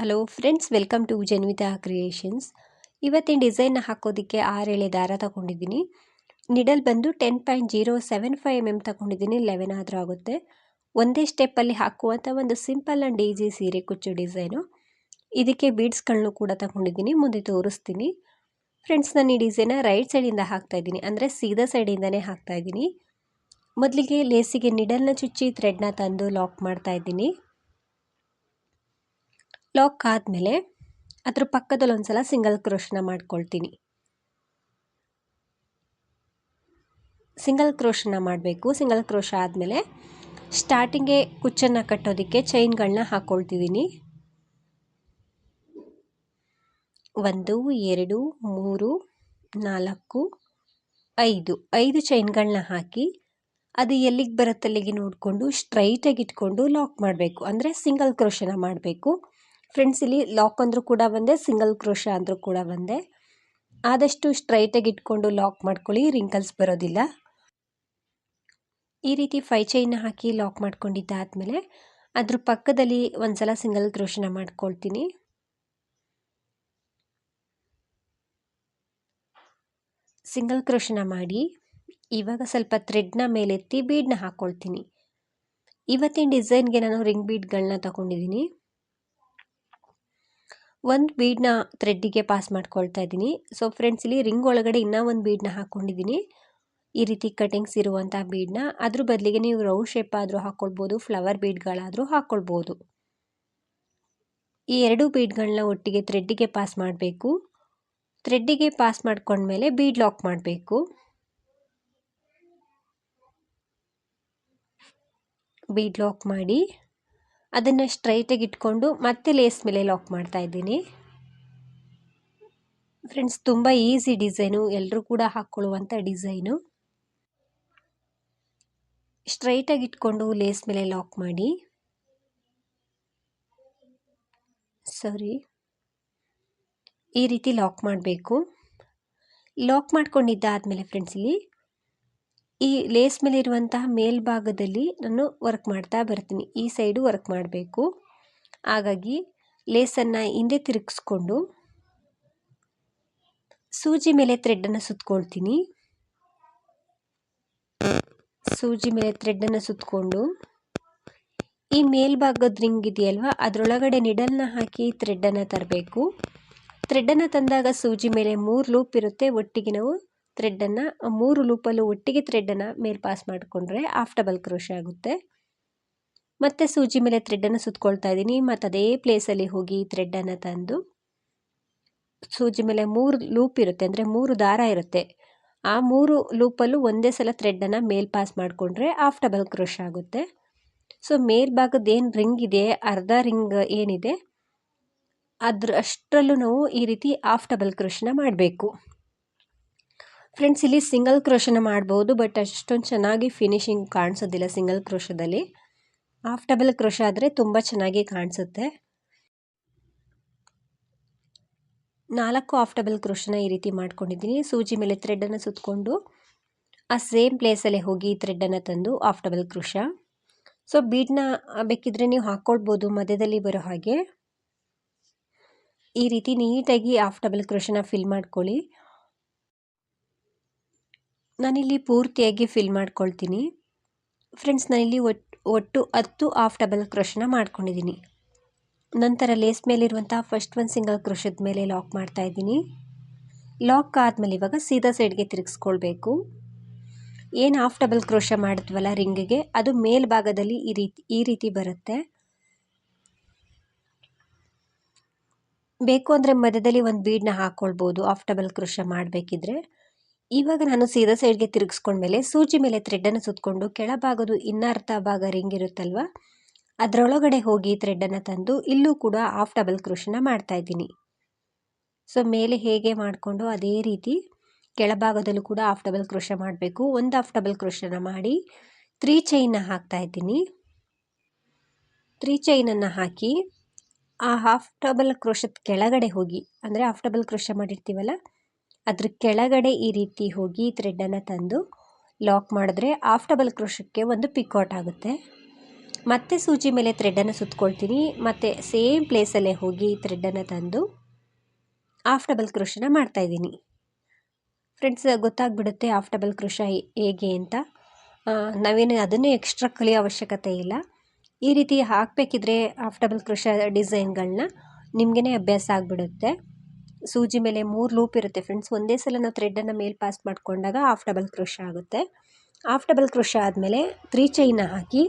Hello friends welcome to Janvita creations ಇವತ್ತಿನ ಡಿಸೈನ್ನ ಹಾಕೋದಕ್ಕೆ ಆರು ಎಳೆ ದಾರ ತಗೊಂಡಿದ್ದೀನಿ. ನಿಡಲ್ ಬಂದು ten point zero seven five M M ತಗೊಂಡಿದ್ದೀನಿ. ಲೆವೆನ್ ಆದರೂ ಆಗುತ್ತೆ. ಒಂದೇ ಸ್ಟೆಪ್ಪಲ್ಲಿ ಹಾಕುವಂಥ ಒಂದು ಸಿಂಪಲ್ ಆ್ಯಂಡ್ ಈಸಿ ಸೀರೆ ಕುಚ್ಚು ಡಿಸೈನು ಇದಕ್ಕೆ ಬೀಡ್ಸ್ಗಳನ್ನೂ ಕೂಡ ತಗೊಂಡಿದ್ದೀನಿ. ಮುಂದೆ ತೋರಿಸ್ತೀನಿ. ಫ್ರೆಂಡ್ಸ್ ನಾನು ಈ ಡಿಸೈನ ರೈಟ್ ಸೈಡಿಂದ ಹಾಕ್ತಾಯಿದ್ದೀನಿ ಅಂದರೆ ಸೀದಾ ಸೈಡಿಂದನೇ ಹಾಕ್ತಾಯಿದ್ದೀನಿ ಮೊದಲಿಗೆ ಲೇಸಿಗೆ ನಿಡಲ್ನ ಚುಚ್ಚಿ ಥ್ರೆಡ್ನ ತಂದು ಲಾಕ್ ಮಾಡ್ತಾ ಇದ್ದೀನಿ. ಲಾಕ್ ಆದಮೇಲೆ ಅದ್ರ ಪಕ್ಕದಲ್ಲಿ ಸಿಂಗಲ್ ಕ್ರೋಶನ ಮಾಡ್ಕೊಳ್ತೀನಿ. ಸಿಂಗಲ್ ಕ್ರೋಶನ ಮಾಡಬೇಕು. ಸಿಂಗಲ್ ಕ್ರೋಶ ಆದಮೇಲೆ ಸ್ಟಾರ್ಟಿಂಗೆ ಕುಚ್ಚನ್ನು ಕಟ್ಟೋದಕ್ಕೆ ಚೈನ್ಗಳನ್ನ ಹಾಕ್ಕೊಳ್ತಿದ್ದೀನಿ ಒಂದು, ಎರಡು, ಮೂರು, ನಾಲ್ಕು, ಐದು. ಐದು ಚೈನ್ಗಳನ್ನ ಹಾಕಿ ಅದು ಎಲ್ಲಿಗೆ ಬರುತ್ತಲ್ಲಿಗೆ ನೋಡಿಕೊಂಡು ಸ್ಟ್ರೈಟಾಗಿ ಇಟ್ಕೊಂಡು ಲಾಕ್ ಮಾಡಬೇಕು. ಅಂದರೆ ಸಿಂಗಲ್ ಕ್ರೋಶನ ಮಾಡಬೇಕು. ಫ್ರೆಂಡ್ಸ್ ಇಲ್ಲಿ ಲಾಕ್ ಅಂದರೂ ಕೂಡ ಒಂದೇ ಸಿಂಗಲ್ ಕ್ರೋಶ ಅಂದರೂ ಕೂಡ ಒಂದೇ. ಆದಷ್ಟು ಸ್ಟ್ರೈಟಾಗಿ ಇಟ್ಕೊಂಡು ಲಾಕ್ ಮಾಡ್ಕೊಳ್ಳಿ ರಿಂಕಲ್ಸ್ ಬರೋದಿಲ್ಲ. ಈ ರೀತಿ ಫೈ ಚೈನ್ ಹಾಕಿ ಲಾಕ್ ಮಾಡ್ಕೊಂಡಿದ್ದಾದಮೇಲೆ ಅದ್ರ ಪಕ್ಕದಲ್ಲಿ ಒಂದ್ಸಲ ಸಿಂಗಲ್ ಕ್ರೋಶನ ಮಾಡ್ಕೊಳ್ತೀನಿ. ಸಿಂಗಲ್ ಕ್ರೋಶನ ಮಾಡಿ ಇವಾಗ ಸ್ವಲ್ಪ ಥ್ರೆಡ್ನ ಮೇಲೆತ್ತಿ ಬೀಡ್ನ ಹಾಕ್ಕೊಳ್ತೀನಿ ಇವತ್ತಿನ ಡಿಸೈನ್ಗೆ ನಾನು ರಿಂಗ್ ಬೀಡ್ಗಳನ್ನ ತಗೊಂಡಿದ್ದೀನಿ. ಒಂದು ಬೀಡನ್ನ ಥ್ರೆಡ್ಡಿಗೆ ಪಾಸ್ ಮಾಡ್ಕೊಳ್ತಾ ಇದ್ದೀನಿ. ಸೊ ಫ್ರೆಂಡ್ಸ್ ಇಲ್ಲಿ ರಿಂಗ್ ಒಳಗಡೆ ಇನ್ನೂ ಒಂದು ಬೀಡ್ನ ಹಾಕ್ಕೊಂಡಿದ್ದೀನಿ ಈ ರೀತಿ ಕಟಿಂಗ್ಸ್ ಇರುವಂಥ ಬೀಡನ್ನ ಅದ್ರ ಬದಲಿಗೆ ನೀವು ರೌಂಡ್ ಶೇಪ್ ಆದರೂ ಹಾಕ್ಕೊಳ್ಬೋದು ಫ್ಲವರ್ ಬೀಡ್ಗಳಾದರೂ ಹಾಕ್ಕೊಳ್ಬೋದು ಈ ಎರಡು ಬೀಡ್ಗಳನ್ನ ಒಟ್ಟಿಗೆ ಥ್ರೆಡ್ಡಿಗೆ ಪಾಸ್ ಮಾಡಬೇಕು. ಥ್ರೆಡ್ಡಿಗೆ ಪಾಸ್ ಮಾಡ್ಕೊಂಡ್ಮೇಲೆ ಬೀಡ್ ಲಾಕ್ ಮಾಡಬೇಕು. ಬೀಡ್ ಲಾಕ್ ಮಾಡಿ ಅದನ್ನು ಸ್ಟ್ರೈಟಾಗಿ ಇಟ್ಕೊಂಡು ಮತ್ತೆ ಲೇಸ್ ಮೇಲೆ ಲಾಕ್ ಮಾಡ್ತಾ ಇದ್ದೀನಿ. ಫ್ರೆಂಡ್ಸ್ ತುಂಬ ಈಸಿ ಡಿಸೈನು ಎಲ್ಲರೂ ಕೂಡ ಹಾಕ್ಕೊಳ್ಳುವಂಥ ಡಿಸೈನು ಸ್ಟ್ರೈಟಾಗಿ ಇಟ್ಕೊಂಡು ಲೇಸ್ ಮೇಲೆ ಲಾಕ್ ಮಾಡಿ. ಸಾರಿ ಈ ರೀತಿ ಲಾಕ್ ಮಾಡಬೇಕು. ಲಾಕ್ ಮಾಡ್ಕೊಂಡಿದ್ದಾದಮೇಲೆ ಫ್ರೆಂಡ್ಸ್ ಇಲ್ಲಿ ಈ ಲೇಸ್ ಮೇಲೆ ಇರುವಂತಹ ಮೇಲ್ಭಾಗದಲ್ಲಿ ನಾನು ವರ್ಕ್ ಮಾಡ್ತಾ ಬರ್ತೀನಿ. ಈ ಸೈಡು ವರ್ಕ್ ಮಾಡಬೇಕು. ಹಾಗಾಗಿ ಲೇಸನ್ನು ಹಿಂದೆ ತಿರುಗಿಸ್ಕೊಂಡು ಸೂಜಿ ಮೇಲೆ ಥ್ರೆಡ್ಡನ್ನು ಸುತ್ಕೊಳ್ತೀನಿ. ಸೂಜಿ ಮೇಲೆ ಥ್ರೆಡ್ಡನ್ನು ಸುತ್ತಕೊಂಡು ಈ ಮೇಲ್ಭಾಗದ ರಿಂಗ್ ಇದೆಯಲ್ವ, ಅದರೊಳಗಡೆ ನಿಡಲ್ನ ಹಾಕಿ ಥ್ರೆಡ್ಡನ್ನು ತರಬೇಕು. ಥ್ರೆಡ್ಡನ್ನು ತಂದಾಗ ಸೂಜಿ ಮೇಲೆ ಮೂರು ಲೂಪ್ ಇರುತ್ತೆ. ಒಟ್ಟಿಗೆ ನಾವು ಥ್ರೆಡ್ಡನ್ನು, ಮೂರು ಲೂಪಲ್ಲೂ ಒಟ್ಟಿಗೆ ಥ್ರೆಡ್ಡನ್ನು ಮೇಲೆ ಪಾಸ್ ಮಾಡಿಕೊಂಡ್ರೆ ಆಫ್ ಡಬಲ್ ಕ್ರೋಶ ಆಗುತ್ತೆ. ಮತ್ತು ಸೂಜಿ ಮೇಲೆ ಥ್ರೆಡ್ಡನ್ನು ಸುತ್ಕೊಳ್ತಾ ಇದ್ದೀನಿ. ಮತ್ತು ಅದೇ ಪ್ಲೇಸಲ್ಲಿ ಹೋಗಿ ಥ್ರೆಡ್ಡನ್ನು ತಂದು, ಸೂಜಿ ಮೇಲೆ ಮೂರು ಲೂಪ್ ಇರುತ್ತೆ, ಅಂದರೆ ಮೂರು ದಾರ ಇರುತ್ತೆ. ಆ ಮೂರು ಲೂಪಲ್ಲೂ ಒಂದೇ ಸಲ ಥ್ರೆಡ್ಡನ್ನು ಮೇಲ್ ಪಾಸ್ ಮಾಡಿಕೊಂಡ್ರೆ ಆಫ್ ಡಬಲ್ ಕ್ರೋಶ್ ಆಗುತ್ತೆ. ಸೊ ಮೇಲ್ಭಾಗದ ಏನು ರಿಂಗ್ ಇದೆ, ಅರ್ಧ ರಿಂಗ್ ಏನಿದೆ, ಅದ್ರ ಅಷ್ಟರಲ್ಲೂ ನಾವು ಈ ರೀತಿ ಆಫ್ ಡಬಲ್ ಕ್ರೋಶನ ಮಾಡಬೇಕು. ಫ್ರೆಂಡ್ಸ್, ಇಲ್ಲಿ ಸಿಂಗಲ್ ಕ್ರೋಶನ ಮಾಡ್ಬೋದು, ಬಟ್ ಅಷ್ಟೊಂದು ಚೆನ್ನಾಗಿ ಫಿನಿಶಿಂಗ್ ಕಾಣಿಸೋದಿಲ್ಲ ಸಿಂಗಲ್ ಕ್ರೋಶದಲ್ಲಿ. ಹಾಫ್ ಡಬಲ್ ಕ್ರೋಶ ಆದರೆ ತುಂಬ ಚೆನ್ನಾಗಿ ಕಾಣಿಸುತ್ತೆ. ನಾಲ್ಕು ಹಾಫ್ ಡಬಲ್ ಕ್ರೋಶನ ಈ ರೀತಿ ಮಾಡ್ಕೊಂಡಿದ್ದೀನಿ. ಸೂಜಿ ಮೇಲೆ ಥ್ರೆಡ್ಡನ್ನು ಸುತ್ತಕೊಂಡು ಆ ಸೇಮ್ ಪ್ಲೇಸಲ್ಲೇ ಹೋಗಿ ಥ್ರೆಡ್ಡನ್ನು ತಂದು ಹಾಫ್ ಡಬಲ್ ಕ್ರೋಶ. ಸೊ ಬೀಡನ್ನ ಬೇಕಿದ್ರೆ ನೀವು ಹಾಕ್ಕೊಳ್ಬೋದು ಮಧ್ಯದಲ್ಲಿ ಬರೋ ಹಾಗೆ. ಈ ರೀತಿ ನೀಟಾಗಿ ಹಾಫ್ ಡಬಲ್ ಕ್ರೋಶನ ಫಿಲ್ ಮಾಡ್ಕೊಳ್ಳಿ. ನಾನಿಲ್ಲಿ ಪೂರ್ತಿಯಾಗಿ ಫಿಲ್ ಮಾಡ್ಕೊಳ್ತೀನಿ. ಫ್ರೆಂಡ್ಸ್ ನಾನಿಲ್ಲಿ ಒಟ್ಟು ಒಟ್ಟು ಹತ್ತು ಹಾಫ್ ಡಬಲ್ ಕ್ರೋಶನ ಮಾಡ್ಕೊಂಡಿದ್ದೀನಿ ನಂತರ ಲೇಸ್ ಮೇಲಿರುವಂಥ ಫಸ್ಟ್ ಒಂದು ಸಿಂಗಲ್ ಕ್ರೋಶದ ಮೇಲೆ ಲಾಕ್ ಮಾಡ್ತಾ ಇದ್ದೀನಿ. ಲಾಕ್ ಆದಮೇಲೆ ಇವಾಗ ಸೀದಾ ಸೈಡ್ಗೆ ತಿರುಗಿಸ್ಕೊಳ್ಬೇಕು. ಏನು ಹಾಫ್ ಡಬಲ್ ಕ್ರೋಶ ಮಾಡಿದ್ವಲ್ಲ ರಿಂಗಿಗೆ ಅದು ಮೇಲ್ಭಾಗದಲ್ಲಿ ಈ ರೀತಿ ಈ ರೀತಿ ಬರುತ್ತೆ. ಬೇಕು ಅಂದರೆ ಮಧ್ಯದಲ್ಲಿ ಒಂದು ಬೀಡನ್ನ ಹಾಕ್ಕೊಳ್ಬೋದು ಹಾಫ್ ಡಬಲ್ ಕ್ರೋಶ ಮಾಡಬೇಕಿದ್ರೆ. ಇವಾಗ ನಾನು ಸೀದಾ ಸೈಡ್ಗೆ ತಿರುಗಿಸ್ಕೊಂಡ್ಮೇಲೆ ಸೂಜಿ ಮೇಲೆ ಥ್ರೆಡ್ಡನ್ನು ಸುತ್ತಕೊಂಡು ಕೆಳಭಾಗದು ಇನ್ನರ್ಥ ಭಾಗ ರಿಂಗ್ ಇರುತ್ತಲ್ವ? ಅದರೊಳಗಡೆ ಹೋಗಿ ಥ್ರೆಡ್ಡನ್ನು ತಂದು ಇಲ್ಲೂ ಕೂಡ ಹಾಫ್ ಡಬಲ್ ಕ್ರೋಶನ ಮಾಡ್ತಾ ಇದ್ದೀನಿ. ಸೊ ಮೇಲೆ ಹೇಗೆ ಮಾಡಿಕೊಂಡು ಅದೇ ರೀತಿ ಕೆಳಭಾಗದಲ್ಲೂ ಕೂಡ ಹಾಫ್ ಡಬಲ್ ಕ್ರೋಶ ಮಾಡಬೇಕು. ಒಂದು ಹಾಫ್ ಡಬಲ್ ಕ್ರೋಶನ ಮಾಡಿ ತ್ರೀ ಚೈನ್ನ ಹಾಕ್ತಾ ಇದ್ದೀನಿ. ತ್ರೀ ಚೈನನ್ನು ಹಾಕಿ ಆ ಹಾಫ್ ಡಬಲ್ ಕ್ರೋಶದ ಕೆಳಗಡೆ ಹೋಗಿ, ಅಂದರೆ ಹಾಫ್ ಡಬಲ್ ಕ್ರೋಶ ಮಾಡಿರ್ತೀವಲ್ಲ ಅದ್ರ ಕೆಳಗಡೆ ಈ ರೀತಿ ಹೋಗಿ ಥ್ರೆಡ್ಡನ್ನು ತಂದು ಲಾಕ್ ಮಾಡಿದ್ರೆ ಆಫ್ ಡಬಲ್ ಕ್ರೋಶಕ್ಕೆ ಒಂದು ಪಿಕ್ಔಟ್ ಆಗುತ್ತೆ. ಮತ್ತೆ ಸೂಜಿ ಮೇಲೆ ಥ್ರೆಡ್ಡನ್ನು ಸುತ್ಕೊಳ್ತೀನಿ. ಮತ್ತು ಸೇಮ್ ಪ್ಲೇಸಲ್ಲೇ ಹೋಗಿ ಥ್ರೆಡ್ಡನ್ನು ತಂದು ಆಫ್ ಡಬಲ್ ಕ್ರೋಶನ ಮಾಡ್ತಾಯಿದ್ದೀನಿ ಫ್ರೆಂಡ್ಸ್ ಗೊತ್ತಾಗ್ಬಿಡುತ್ತೆ ಆಫ್ ಡಬಲ್ ಕ್ರೋಶ ಹೇಗೆ ಅಂತ. ನಾವೇನು ಅದನ್ನೇ ಎಕ್ಸ್ಟ್ರಾ ಕಲಿಯೋ ಅವಶ್ಯಕತೆ ಇಲ್ಲ. ಈ ರೀತಿ ಹಾಕಬೇಕಿದ್ರೆ ಆಫ್ ಡಬಲ್ ಕ್ರೋಶ ಡಿಸೈನ್ಗಳನ್ನ ನಿಮಗೇ ಅಭ್ಯಾಸ ಆಗಿಬಿಡುತ್ತೆ. ಸೂಜಿ ಮೇಲೆ ಮೂರು ಲೂಪ್ ಇರುತ್ತೆ ಫ್ರೆಂಡ್ಸ್ ಒಂದೇ ಸಲ ನಾವು ಥ್ರೆಡ್ಡನ್ನು ಮೇಲೆ ಪಾಸ್ ಮಾಡಿಕೊಂಡಾಗ ಹಾಫ್ ಡಬಲ್ ಕ್ರೋಶ ಆಗುತ್ತೆ. ಹಾಫ್ ಡಬಲ್ ಕ್ರೋಶ ಆದಮೇಲೆ ತ್ರೀ ಚೈನ ಹಾಕಿ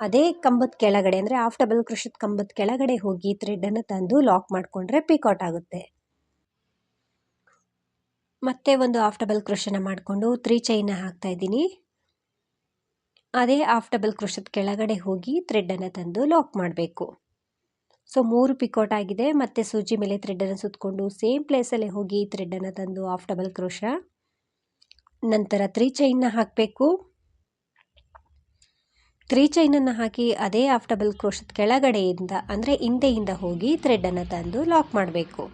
ಅದೇ ಕಂಬದ ಕೆಳಗಡೆ, ಅಂದರೆ ಹಾಫ್ ಡಬಲ್ ಕ್ರೋಶದ ಕಂಬದ ಕೆಳಗಡೆ ಹೋಗಿ ಥ್ರೆಡ್ಡನ್ನು ತಂದು ಲಾಕ್ ಮಾಡಿಕೊಂಡ್ರೆ ಪಿಕೌಟ್ ಆಗುತ್ತೆ. ಮತ್ತೆ ಒಂದು ಹಾಫ್ ಡಬಲ್ ಕ್ರೋಶನ ಮಾಡಿಕೊಂಡು ತ್ರೀ ಚೈನ ಹಾಕ್ತಾಯಿದ್ದೀನಿ ಅದೇ ಹಾಫ್ ಡಬಲ್ ಕ್ರೋಶದ ಕೆಳಗಡೆ ಹೋಗಿ ಥ್ರೆಡ್ಡನ್ನು ತಂದು ಲಾಕ್ ಮಾಡಬೇಕು. ಸೊ ಮೂರು ಪಿಕೋಟ್ ಆಗಿದೆ, ಮತ್ತು ಸೂಜಿ ಮೇಲೆ ಥ್ರೆಡನ್ನು ಸುತ್ತಕೊಂಡು ಸೇಮ್ ಪ್ಲೇಸಲ್ಲೇ ಹೋಗಿ ಥ್ರೆಡನ್ನು ತಂದು ಹಾಫ್ ಡಬಲ್ ಕ್ರೋಶ. ನಂತರ ತ್ರೀ ಚೈನ್ನ ಹಾಕಬೇಕು. ತ್ರೀ ಚೈನನ್ನು ಹಾಕಿ ಅದೇ ಹಾಫ್ ಡಬಲ್ ಕ್ರೋಶದ ಕೆಳಗಡೆಯಿಂದ, ಅಂದರೆ ಹಿಂದೆಯಿಂದ ಹೋಗಿ ಥ್ರೆಡನ್ನು ತಂದು ಲಾಕ್ ಮಾಡಬೇಕು.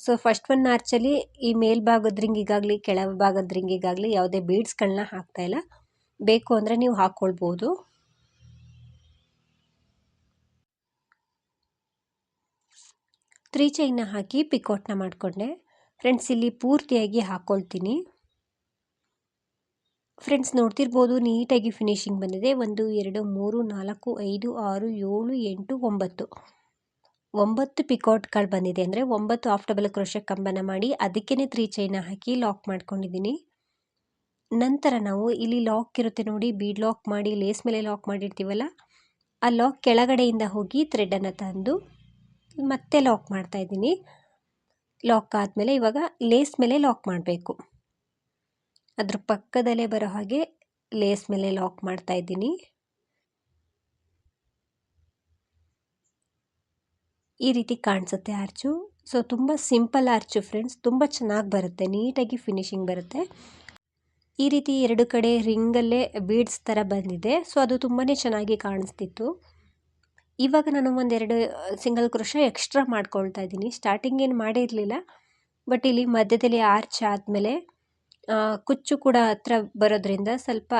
ಸೊ ಫಸ್ಟ್ ಒನ್ ಆರ್ಚಲ್ಲಿ ಈ ಮೇಲ್ಭಾಗದ ರಿಂಗಿಗಾಗಲಿ, ಕೆಳಭಾಗದ ರಿಂಗಿಗಾಗಲಿ ಯಾವುದೇ ಬೀಡ್ಸ್ಗಳನ್ನ ಹಾಕ್ತಾಯಿಲ್ಲ ಬೇಕು ಅಂದರೆ ನೀವು ಹಾಕ್ಕೊಳ್ಬೋದು. ತ್ರೀ ಚೈನ್ನ ಹಾಕಿ ಪಿಕೋಟ್ನ ಮಾಡಿಕೊಂಡೆ. ಫ್ರೆಂಡ್ಸ್ ಇಲ್ಲಿ ಪೂರ್ತಿಯಾಗಿ ಹಾಕ್ಕೊಳ್ತೀನಿ ಫ್ರೆಂಡ್ಸ್ ನೋಡ್ತಿರ್ಬೋದು, ನೀಟಾಗಿ ಫಿನಿಶಿಂಗ್ ಬಂದಿದೆ. ಒಂದು, ಎರಡು, ಮೂರು, ನಾಲ್ಕು, ಐದು, ಆರು, ಏಳು, ಎಂಟು, ಒಂಬತ್ತು. ಒಂಬತ್ತು ಪಿಕೌಟ್ಗಳು ಬಂದಿದೆ ಅಂದರೆ ಒಂಬತ್ತು ಆಫ್ ಡಬಲ್ ಕ್ರೋಶ ಕಂಬನ ಮಾಡಿ ಅದಕ್ಕೇ ತ್ರೀ ಚೈನ ಹಾಕಿ ಲಾಕ್ ಮಾಡ್ಕೊಂಡಿದ್ದೀನಿ. ನಂತರ ನಾವು ಇಲ್ಲಿ ಲಾಕ್ ಇರುತ್ತೆ ನೋಡಿ ಬೀಡ್ ಲಾಕ್ ಮಾಡಿ ಲೇಸ್ ಮೇಲೆ ಲಾಕ್ ಮಾಡಿರ್ತೀವಲ್ಲ, ಆ ಲಾಕ್ ಕೆಳಗಡೆಯಿಂದ ಹೋಗಿ ಥ್ರೆಡನ್ನು ತಂದು ಮತ್ತೆ ಲಾಕ್ ಮಾಡ್ತಾಯಿದ್ದೀನಿ ಲಾಕ್ ಆದಮೇಲೆ ಇವಾಗ ಲೇಸ್ ಮೇಲೆ ಲಾಕ್ ಮಾಡಬೇಕು. ಅದ್ರ ಪಕ್ಕದಲ್ಲೇ ಬರೋ ಹಾಗೆ ಲೇಸ್ ಮೇಲೆ ಲಾಕ್ ಮಾಡ್ತಾ ಇದ್ದೀನಿ. ಈ ರೀತಿ ಕಾಣಿಸುತ್ತೆ ಆರ್ಚು ಸೊ ತುಂಬ ಸಿಂಪಲ್ ಆರ್ಚು ಫ್ರೆಂಡ್ಸ್ ತುಂಬ ಚೆನ್ನಾಗಿ ಬರುತ್ತೆ. ನೀಟಾಗಿ ಫಿನಿಶಿಂಗ್ ಬರುತ್ತೆ. ಈ ರೀತಿ ಎರಡು ಕಡೆ ರಿಂಗಲ್ಲೇ ಬೀಡ್ಸ್ ಥರ ಬಂದಿದೆ. ಸೊ ಅದು ತುಂಬಾ ಚೆನ್ನಾಗಿ ಕಾಣಿಸ್ತಿತ್ತು. ಇವಾಗ ನಾನು ಒಂದೆರಡು ಸಿಂಗಲ್ ಕ್ರೋಷ ಎಕ್ಸ್ಟ್ರಾ ಮಾಡ್ಕೊಳ್ತಾ ಇದ್ದೀನಿ. ಸ್ಟಾರ್ಟಿಂಗ್ ಏನು ಮಾಡಿರಲಿಲ್ಲ. ಬಟ್ ಇಲ್ಲಿ ಮಧ್ಯದಲ್ಲಿ ಆರ್ಚ್ ಆದಮೇಲೆ ಕುಚ್ಚು ಕೂಡ ಹತ್ರ ಬರೋದ್ರಿಂದ ಸ್ವಲ್ಪ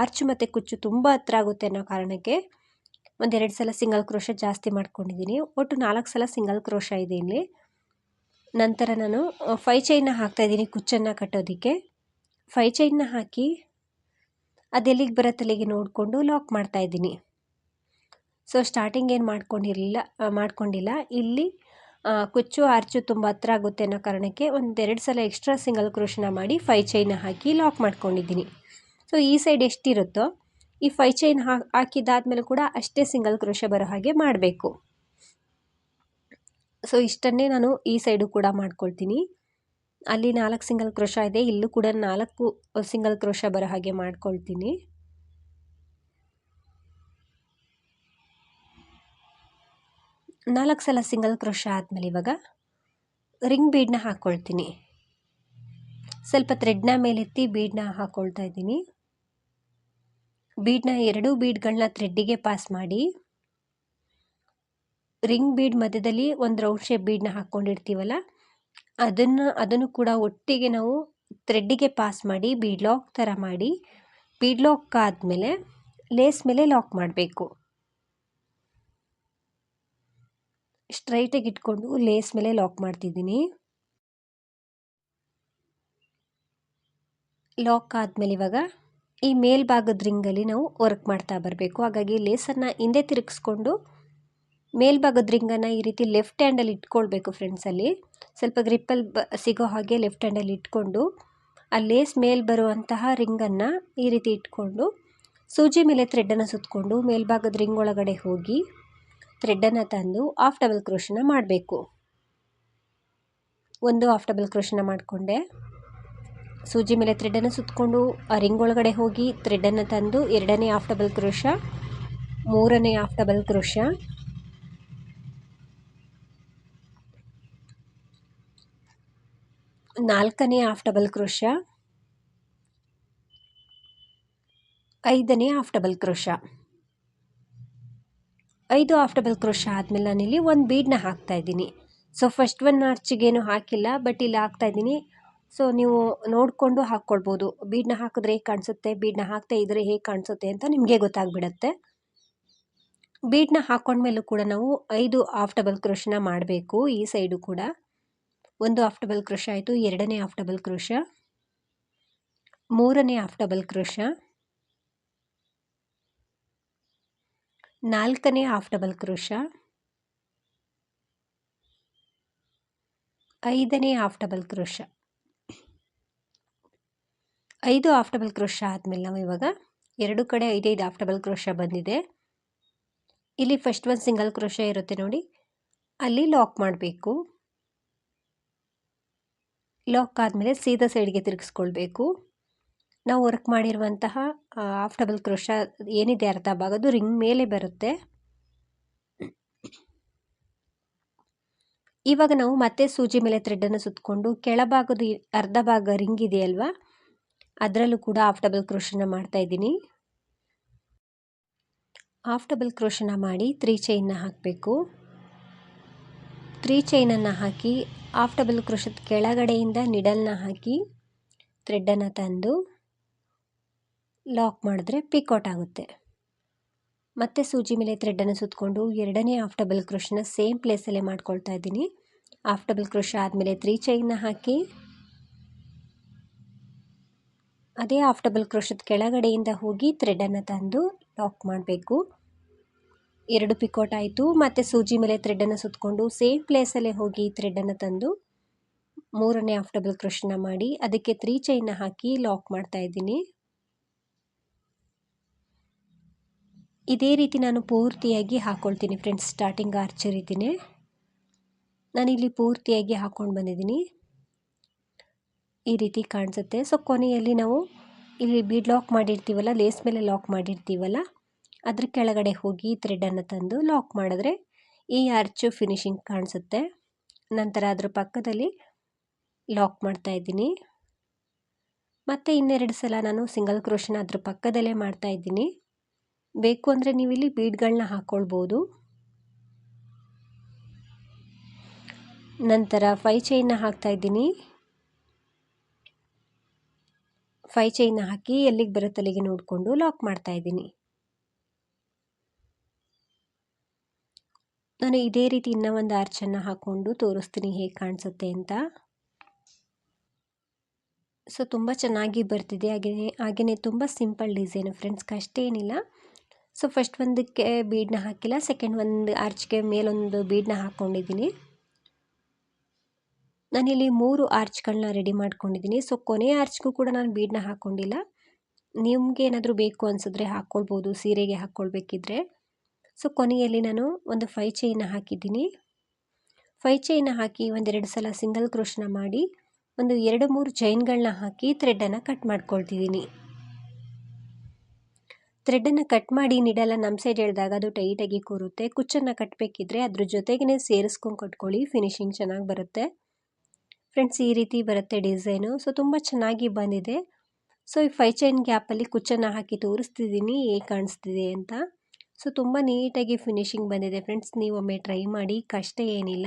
ಆರ್ಚ್ ಮತ್ತು ಕುಚ್ಚು ತುಂಬ ಹತ್ರ ಆಗುತ್ತೆ ಅನ್ನೋ ಕಾರಣಕ್ಕೆ ಒಂದೆರಡು ಸಲ ಸಿಂಗಲ್ ಕ್ರೋಷ ಜಾಸ್ತಿ ಮಾಡ್ಕೊಂಡಿದ್ದೀನಿ. ಒಟ್ಟು ನಾಲ್ಕು ಸಲ ಸಿಂಗಲ್ ಕ್ರೋಷ ಇದೆ ಇಲ್ಲಿ. ನಂತರ ನಾನು ಫೈ ಚೈನ್ನ ಹಾಕ್ತಾಯಿದ್ದೀನಿ ಕುಚ್ಚನ್ನು ಕಟ್ಟೋದಕ್ಕೆ. ಫೈ ಚೈನ್ನ ಹಾಕಿ ಅದೆಲ್ಲಿಗೆ ಬರತ್ತಲ್ಲಿಗೆ ನೋಡಿಕೊಂಡು ಲಾಕ್ ಮಾಡ್ತಾಯಿದ್ದೀನಿ ಸೊ ಸ್ಟಾರ್ಟಿಂಗ್ ಏನು ಮಾಡ್ಕೊಂಡಿರಲಿಲ್ಲ ಮಾಡ್ಕೊಂಡಿಲ್ಲ. ಇಲ್ಲಿ ಕುಚ್ಚು ಆರ್ಚು ತುಂಬ ಹತ್ರ ಆಗುತ್ತೆ ಅನ್ನೋ ಕಾರಣಕ್ಕೆ ಒಂದೆರಡು ಸಲ ಎಕ್ಸ್ಟ್ರಾ ಸಿಂಗಲ್ ಕ್ರೋಷನ ಮಾಡಿ ಫೈ ಚೈನ್ ಹಾಕಿ ಲಾಕ್ ಮಾಡ್ಕೊಂಡಿದ್ದೀನಿ. ಸೊ ಈ ಸೈಡ್ ಎಷ್ಟಿರುತ್ತೋ, ಈ ಫೈ ಚೈನ್ ಹಾಕಿದ್ದಾದ್ಮೇಲೆ ಕೂಡ ಅಷ್ಟೇ ಸಿಂಗಲ್ ಕ್ರೋಶ ಬರೋ ಹಾಗೆ ಮಾಡಬೇಕು. ಸೊ ಇಷ್ಟನ್ನೇ ನಾನು ಈ ಸೈಡು ಕೂಡ ಮಾಡ್ಕೊಳ್ತೀನಿ. ಅಲ್ಲಿ ನಾಲ್ಕು ಸಿಂಗಲ್ ಕ್ರೋಶ ಇದೆ, ಇಲ್ಲೂ ಕೂಡ ನಾಲ್ಕು ಸಿಂಗಲ್ ಕ್ರೋಶ ಬರೋ ಹಾಗೆ ಮಾಡ್ಕೊಳ್ತೀನಿ. ನಾಲ್ಕು ಸಲ ಸಿಂಗಲ್ ಕ್ರೋಶ ಆದಮೇಲೆ ಇವಾಗ ರಿಂಗ್ ಬೀಡನ್ನ ಹಾಕ್ಕೊಳ್ತೀನಿ ಸ್ವಲ್ಪ ಥ್ರೆಡ್ನ ಮೇಲೆತ್ತಿ ಬೀಡನ್ನ ಹಾಕ್ಕೊಳ್ತಾ ಇದ್ದೀನಿ. ಬೀಡನ್ನ ಎರಡೂ ಬೀಡ್ಗಳನ್ನ ಥ್ರೆಡ್ಡಿಗೆ ಪಾಸ್ ಮಾಡಿ ರಿಂಗ್ ಬೀಡ್ ಮಧ್ಯದಲ್ಲಿ ಒಂದು ರೌಂಡ್ ಶೇಪ್ ಬೀಡನ್ನ ಹಾಕ್ಕೊಂಡಿರ್ತೀವಲ್ಲ ಅದನ್ನು ಅದನ್ನು ಕೂಡ ಒಟ್ಟಿಗೆ ನಾವು ಥ್ರೆಡ್ಡಿಗೆ ಪಾಸ್ ಮಾಡಿ ಬೀಡ್ ಲಾಕ್ ಥರ ಮಾಡಿ, ಬೀಡ್ ಲಾಕ್ ಆದಮೇಲೆ ಲೇಸ್ ಮೇಲೆ ಲಾಕ್ ಮಾಡಬೇಕು. ಸ್ಟ್ರೈಟಾಗಿ ಇಟ್ಕೊಂಡು ಲೇಸ್ ಮೇಲೆ ಲಾಕ್ ಮಾಡ್ತಿದ್ದೀನಿ. ಲಾಕ್ ಆದಮೇಲೆ ಇವಾಗ ಈ ಮೇಲ್ಭಾಗದ ರಿಂಗಲ್ಲಿ ನಾವು ವರ್ಕ್ ಮಾಡ್ತಾ ಬರಬೇಕು. ಹಾಗಾಗಿ ಲೇಸನ್ನು ಹಿಂದೆ ತಿರುಗಿಸ್ಕೊಂಡು ಮೇಲ್ಭಾಗದ ರಿಂಗನ್ನು ಈ ರೀತಿ ಲೆಫ್ಟ್ ಹ್ಯಾಂಡಲ್ಲಿ ಇಟ್ಕೊಳ್ಬೇಕು ಫ್ರೆಂಡ್ಸಲ್ಲಿ ಸ್ವಲ್ಪ ಗ್ರಿಪ್ಪಲ್ಲಿ ಬ, ಸಿಗೋ ಹಾಗೆ ಲೆಫ್ಟ್ ಹ್ಯಾಂಡಲ್ಲಿ ಇಟ್ಕೊಂಡು ಆ ಲೇಸ್ ಮೇಲೆ ಬರುವಂತಹ ರಿಂಗನ್ನು ಈ ರೀತಿ ಇಟ್ಕೊಂಡು ಸೂಜಿ ಮೇಲೆ ಥ್ರೆಡ್ಡನ್ನು ಸುತ್ತಕೊಂಡು ಮೇಲ್ಭಾಗದ ರಿಂಗ್ ಒಳಗಡೆ ಹೋಗಿ ಥ್ರೆಡ್ಡನ್ನು ತಂದು ಆಫ್ ಡಬಲ್ ಕ್ರೋಶನ ಮಾಡಬೇಕು. ಒಂದು ಆಫ್ ಡಬಲ್ ಕ್ರೋಶನ ಮಾಡಿಕೊಂಡೆ. ಸೂಜಿ ಮೇಲೆ ಥ್ರೆಡ್ಡನ್ನು ಸುತ್ತಕೊಂಡು ರಿಂಗ್ ಒಳಗಡೆ ಹೋಗಿ ಥ್ರೆಡ್ಡನ್ನು ತಂದು ಎರಡನೇ ಆಫ್ ಡಬಲ್ ಕ್ರೋಶ, ಮೂರನೇ ಆಫ್ ಡಬಲ್ ಕ್ರೋಶ. ನಾಲ್ಕನೇ ಆಫ್ ಡಬಲ್ ಕ್ರೋಶ, ಐದನೇ ಆಫ್ ಡಬಲ್ ಕ್ರೋಶ. ಐದು ಹಾಫ್ ಡಬಲ್ ಕ್ರೋಶ ಆದಮೇಲೆ ನಾನಿಲ್ಲಿ ಒಂದು ಬೀಡನ್ನ ಹಾಕ್ತಾಯಿದ್ದೀನಿ ಸೊ ಫಸ್ಟ್ ಒನ್ ಆರ್ಚಿಗೇನು ಹಾಕಿಲ್ಲ ಬಟ್ ಇಲ್ಲಿ ಹಾಕ್ತಾಯಿದ್ದೀನಿ ಸೊ ನೀವು ನೋಡಿಕೊಂಡು ಹಾಕ್ಕೊಳ್ಬೋದು. ಬೀಡ್ನ ಹಾಕಿದ್ರೆ ಹೇಗೆ ಕಾಣಿಸುತ್ತೆ? ಬೀಡ್ನ ಹಾಕ್ತಾ ಇದ್ರೆ ಹೇಗೆ ಕಾಣಿಸುತ್ತೆ ಅಂತ ನಿಮಗೆ ಗೊತ್ತಾಗ್ಬಿಡತ್ತೆ. ಬೀಡನ್ನ ಹಾಕ್ಕೊಂಡ್ಮೇಲೂ ಕೂಡ ನಾವು ಐದು ಆಫ್ ಡಬಲ್ ಕ್ರೋಶನ ಮಾಡಬೇಕು ಈ ಸೈಡು ಕೂಡ. ಒಂದು ಆಫ್ ಡಬಲ್ ಕ್ರೋಶ ಆಯಿತು, ಎರಡನೇ ಆಫ್ ಡಬಲ್ ಕ್ರೋಶ, ಮೂರನೇ ಆಫ್ ಡಬಲ್ ಕ್ರೋಶ. ನಾಲ್ಕನೇ ಹಾಫ್ ಡಬಲ್ ಕ್ರೋಶ ಐದನೇ ಹಾಫ್ ಡಬಲ್ ಕ್ರೋಶ ಐದು ಹಾಫ್ ಡಬಲ್ ಕ್ರೋಶ ಆದಮೇಲೆ ನಾವು ಇವಾಗ ಎರಡು ಕಡೆ ಐದೈದು ಹಾಫ್ ಡಬಲ್ ಕ್ರೋಶ ಬಂದಿದೆ. ಇಲ್ಲಿ ಫಸ್ಟ್ ಒಂದು ಸಿಂಗಲ್ ಕ್ರೋಶ ಇರುತ್ತೆ ನೋಡಿ. ಅಲ್ಲಿ ಲಾಕ್ ಮಾಡಬೇಕು. ಲಾಕ್ ಆದಮೇಲೆ ಸೀದಾ ಸೈಡ್ಗೆ ತಿರುಗಿಸ್ಕೊಳ್ಬೇಕು. ನಾವು ವರ್ಕ್ ಮಾಡಿರುವಂತಹ ಆಫ್ ಡಬಲ್ ಕ್ರೋಶ ಏನಿದೆ ಅರ್ಧ ಭಾಗ ಅದು ರಿಂಗ್ ಮೇಲೆ ಬರುತ್ತೆ. ಇವಾಗ ನಾವು ಮತ್ತೆ ಸೂಜಿ ಮೇಲೆ ಥ್ರೆಡ್ಡನ್ನು ಸುತ್ತಕೊಂಡು ಕೆಳಭಾಗದ ಅರ್ಧ ಭಾಗ ರಿಂಗ್ ಇದೆಯಲ್ವಾ ಅದರಲ್ಲೂ ಕೂಡ ಆಫ್ ಡಬಲ್ ಕ್ರೋಶನ ಮಾಡ್ತಾ ಇದ್ದೀನಿ. ಆಫ್ ಡಬಲ್ ಕ್ರೋಶನ ಮಾಡಿ ತ್ರೀ ಚೈನ್ನ ಹಾಕಬೇಕು. ತ್ರೀ ಚೈನನ್ನು ಹಾಕಿ ಆಫ್ ಡಬಲ್ ಕ್ರೋಶದ ಕೆಳಗಡೆಯಿಂದ ನಿಡಲ್ನ ಹಾಕಿ ಥ್ರೆಡ್ಡನ್ನು ತಂದು ಲಾಕ್ ಮಾಡಿದ್ರೆ ಪಿಕೌಟ್ ಆಗುತ್ತೆ. ಮತ್ತೆ ಸೂಜಿ ಮೇಲೆ ಥ್ರೆಡ್ಡನ್ನು ಸುತ್ತಕೊಂಡು ಎರಡನೇ ಆಫ್ ಡಬಲ್ ಕ್ರೋಶನ ಸೇಮ್ ಪ್ಲೇಸಲ್ಲೇ ಮಾಡ್ಕೊಳ್ತಾ ಇದ್ದೀನಿ. ಆಫ್ ಡಬಲ್ ಕ್ರೋಶ ಆದಮೇಲೆ ತ್ರೀ ಚೈನ್ನ ಹಾಕಿ, ಅದೇ ಆಫ್ ಡಬಲ್ ಕ್ರೋಶದ ಕೆಳಗಡೆಯಿಂದ ಹೋಗಿ ಥ್ರೆಡ್ಡನ್ನು ತಂದು ಲಾಕ್ ಮಾಡಬೇಕು. ಎರಡು ಪಿಕೋಟ್ ಆಯಿತು. ಮತ್ತು ಸೂಜಿ ಮೇಲೆ ಥ್ರೆಡನ್ನು ಸುತ್ತಕೊಂಡು ಸೇಮ್ ಪ್ಲೇಸಲ್ಲೇ ಹೋಗಿ ಥ್ರೆಡನ್ನು ತಂದು ಮೂರನೇ ಆಫ್ ಡಬಲ್ ಕ್ರೋಶನ ಮಾಡಿ, ಅದಕ್ಕೆ ತ್ರೀ ಚೈನ್ನ ಹಾಕಿ ಲಾಕ್ ಮಾಡ್ತಾ ಇದ್ದೀನಿ. ಇದೇ ರೀತಿ ನಾನು ಪೂರ್ತಿಯಾಗಿ ಹಾಕ್ಕೊಳ್ತೀನಿ ಫ್ರೆಂಡ್ಸ್ ಸ್ಟಾರ್ಟಿಂಗ್ ಆರ್ಚರ್ ರೀತಿಯೇ ನಾನಿಲ್ಲಿ ಪೂರ್ತಿಯಾಗಿ ಹಾಕ್ಕೊಂಡು ಬಂದಿದ್ದೀನಿ. ಈ ರೀತಿ ಕಾಣಿಸುತ್ತೆ. ಸೊ ಕೊನೆಯಲ್ಲಿ ನಾವು ಇಲ್ಲಿ ಬೀಡ್ ಲಾಕ್ ಮಾಡಿರ್ತೀವಲ್ಲ ಲೇಸ್ ಮೇಲೆ ಲಾಕ್ ಮಾಡಿರ್ತೀವಲ್ಲ, ಅದ್ರ ಕೆಳಗಡೆ ಹೋಗಿ ಥ್ರೆಡನ್ನು ತಂದು ಲಾಕ್ ಮಾಡಿದ್ರೆ ಈ ಆರ್ಚು ಫಿನಿಶಿಂಗ್ ಕಾಣಿಸುತ್ತೆ. ನಂತರ ಅದ್ರ ಪಕ್ಕದಲ್ಲಿ ಲಾಕ್ ಮಾಡ್ತಾ ಇದ್ದೀನಿ. ಮತ್ತು ಇನ್ನೆರಡು ಸಲ ನಾನು ಸಿಂಗಲ್ ಕ್ರೋಶನ ಅದ್ರ ಪಕ್ಕದಲ್ಲೇ ಮಾಡ್ತಾ ಇದ್ದೀನಿ. ಬೇಕು ಅಂದರೆ ನೀವು ಇಲ್ಲಿ ಬೀಡ್ಗಳನ್ನ ಹಾಕ್ಕೊಳ್ಬೋದು ನಂತರ ಫೈ ಚೈನ್ನ ಹಾಕ್ತಾ ಇದ್ದೀನಿ. ಫೈ ಚೈನ್ನ ಹಾಕಿ ಎಲ್ಲಿಗೆ ಬರುತ್ತೆ ಅಲ್ಲಿಗೆ ನೋಡಿಕೊಂಡು ಲಾಕ್ ಮಾಡ್ತಾ ಇದ್ದೀನಿ. ನಾನು ಇದೇ ರೀತಿ ಇನ್ನೂ ಒಂದು ಆರ್ಚನ್ನು ಹಾಕ್ಕೊಂಡು ತೋರಿಸ್ತೀನಿ ಹೇಗೆ ಕಾಣಿಸುತ್ತೆ ಅಂತ. ಸೊ ತುಂಬ ಚೆನ್ನಾಗಿ ಬರ್ತಿದೆ. ಹಾಗೆಯೇ ಹಾಗೆಯೇ ತುಂಬ ಸಿಂಪಲ್ ಡಿಸೈನು ಕಷ್ಟ ಏನಿಲ್ಲ ಸೊ ಫಸ್ಟ್ ಒಂದಕ್ಕೆ ಬೀಡನ್ನ ಹಾಕಿಲ್ಲ. ಸೆಕೆಂಡ್ ಒಂದು ಆರ್ಚ್ಗೆ ಮೇಲೊಂದು ಬೀಡನ್ನ ಹಾಕ್ಕೊಂಡಿದ್ದೀನಿ ನಾನಿಲ್ಲಿ ಮೂರು ಆರ್ಚ್ಗಳನ್ನ ರೆಡಿ ಮಾಡ್ಕೊಂಡಿದ್ದೀನಿ. ಸೊ ಕೊನೆಯ ಆರ್ಚ್ಗೂ ಕೂಡ ನಾನು ಬೀಡನ್ನ ಹಾಕ್ಕೊಂಡಿಲ್ಲ ನಿಮಗೆ ಏನಾದರೂ ಬೇಕು ಅನಿಸಿದ್ರೆ ಹಾಕ್ಕೊಳ್ಬೋದು ಸೀರೆಗೆ ಹಾಕ್ಕೊಳ್ಬೇಕಿದ್ರೆ ಸೊ ಕೊನೆಯಲ್ಲಿ ನಾನು ಒಂದು ಫೈ ಚೈನ ಹಾಕಿದ್ದೀನಿ. ಫೈ ಚೈನ ಹಾಕಿ ಒಂದೆರಡು ಸಲ ಸಿಂಗಲ್ ಕ್ರೋಶನ ಮಾಡಿ ಒಂದು ಎರಡು ಮೂರು ಚೈನ್ಗಳನ್ನ ಹಾಕಿ ಥ್ರೆಡ್ಡನ್ನು ಕಟ್ ಮಾಡ್ಕೊಳ್ತಿದ್ದೀನಿ. ಥ್ರೆಡ್ಡನ್ನು ಕಟ್ ಮಾಡಿ ನೀಡಲ್ಲ ನಮ್ಮ ಸೈಡ್ ಹೇಳಿದಾಗ ಅದು ಟೈಟಾಗಿ ಕೂರುತ್ತೆ. ಕುಚ್ಚನ್ನು ಕಟ್ಟಬೇಕಿದ್ರೆ ಅದ್ರ ಜೊತೆಗೇ ಸೇರಿಸ್ಕೊಂಡು ಕಟ್ಕೊಳ್ಳಿ, ಫಿನಿಶಿಂಗ್ ಚೆನ್ನಾಗಿ ಬರುತ್ತೆ. ಫ್ರೆಂಡ್ಸ್, ಈ ರೀತಿ ಬರುತ್ತೆ ಡಿಸೈನು. ಸೊ, ತುಂಬ ಚೆನ್ನಾಗಿ ಬಂದಿದೆ. ಸೊ, ಈ ಫೈ ಚೈನ್ ಗ್ಯಾಪಲ್ಲಿ ಕುಚ್ಚನ್ನು ಹಾಕಿ ತೋರಿಸ್ತಿದ್ದೀನಿ, ಹೇಗೆ ಕಾಣಿಸ್ತಿದೆ ಅಂತ. ಸೊ, ತುಂಬ ನೀಟಾಗಿ ಫಿನಿಶಿಂಗ್ ಬಂದಿದೆ ಫ್ರೆಂಡ್ಸ್. ನೀವೊಮ್ಮೆ ಟ್ರೈ ಮಾಡಿ, ಕಷ್ಟ ಏನಿಲ್ಲ.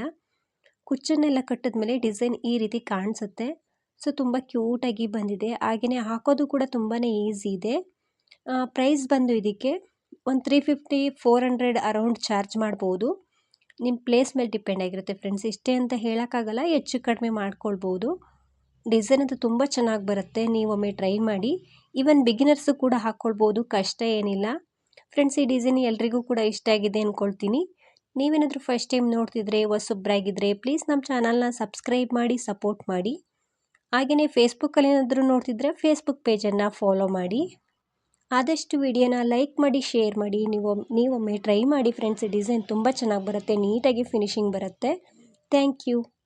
ಕುಚ್ಚನ್ನೆಲ್ಲ ಕಟ್ಟಿದ್ಮೇಲೆ ಡಿಸೈನ್ ಈ ರೀತಿ ಕಾಣಿಸುತ್ತೆ. ಸೊ, ತುಂಬ ಕ್ಯೂಟಾಗಿ ಬಂದಿದೆ. ಹಾಗೆಯೇ ಹಾಕೋದು ಕೂಡ ತುಂಬಾ ಈಸಿ ಇದೆ. ಪ್ರೈಸ್ ಬಂದು ಇದಕ್ಕೆ ಒಂದು three fifty four hundred around charge ಮಾಡ್ಬೋದು. ನಿಮ್ಮ ಪ್ಲೇಸ್ ಮೇಲೆ ಡಿಪೆಂಡ್ ಆಗಿರುತ್ತೆ ಫ್ರೆಂಡ್ಸ್ ಇಷ್ಟೇ ಅಂತ ಹೇಳೋಕ್ಕಾಗಲ್ಲ, ಹೆಚ್ಚು ಕಡಿಮೆ ಮಾಡ್ಕೊಳ್ಬೋದು. ಡಿಸೈನ್ ಅಂತೂ ತುಂಬ ಚೆನ್ನಾಗಿ ಬರುತ್ತೆ. ನೀವೊಮ್ಮೆ ಟ್ರೈ ಮಾಡಿ. ಈವನ್ ಬಿಗಿನರ್ಸು ಕೂಡ ಹಾಕ್ಕೊಳ್ಬೋದು ಕಷ್ಟ ಏನಿಲ್ಲ. ಫ್ರೆಂಡ್ಸ್ ಈ ಡಿಸೈನ್ ಎಲ್ರಿಗೂ ಕೂಡ ಇಷ್ಟ ಆಗಿದೆ ಅಂದ್ಕೊಳ್ತೀನಿ ನೀವೇನಾದರೂ ಫಸ್ಟ್ ಟೈಮ್ ನೋಡ್ತಿದ್ರೆ ಹೊಸೊಬ್ಬರಾಗಿದ್ದರೆ ಪ್ಲೀಸ್ ನಮ್ಮ ಚಾನಲ್ನ ಸಬ್ಸ್ಕ್ರೈಬ್ ಮಾಡಿ ಸಪೋರ್ಟ್ ಮಾಡಿ. ಹಾಗೆಯೇ ಫೇಸ್ಬುಕ್ಕಲ್ಲಿ ಏನಾದರೂ ನೋಡ್ತಿದ್ರೆ ಫೇಸ್ಬುಕ್ ಪೇಜನ್ನು ಫಾಲೋ ಮಾಡಿ. ಆದಷ್ಟು ವಿಡಿಯೋನ ಲೈಕ್ ಮಾಡಿ, ಶೇರ್ ಮಾಡಿ. ನೀವು, ನೀವೊಮ್ಮೆ ಟ್ರೈ ಮಾಡಿ, ಫ್ರೆಂಡ್ಸ್. ಡಿಸೈನ್ ತುಂಬ ಚೆನ್ನಾಗಿ ಬರುತ್ತೆ, ನೀಟಾಗಿ ಫಿನಿಶಿಂಗ್ ಬರುತ್ತೆ. Thank you.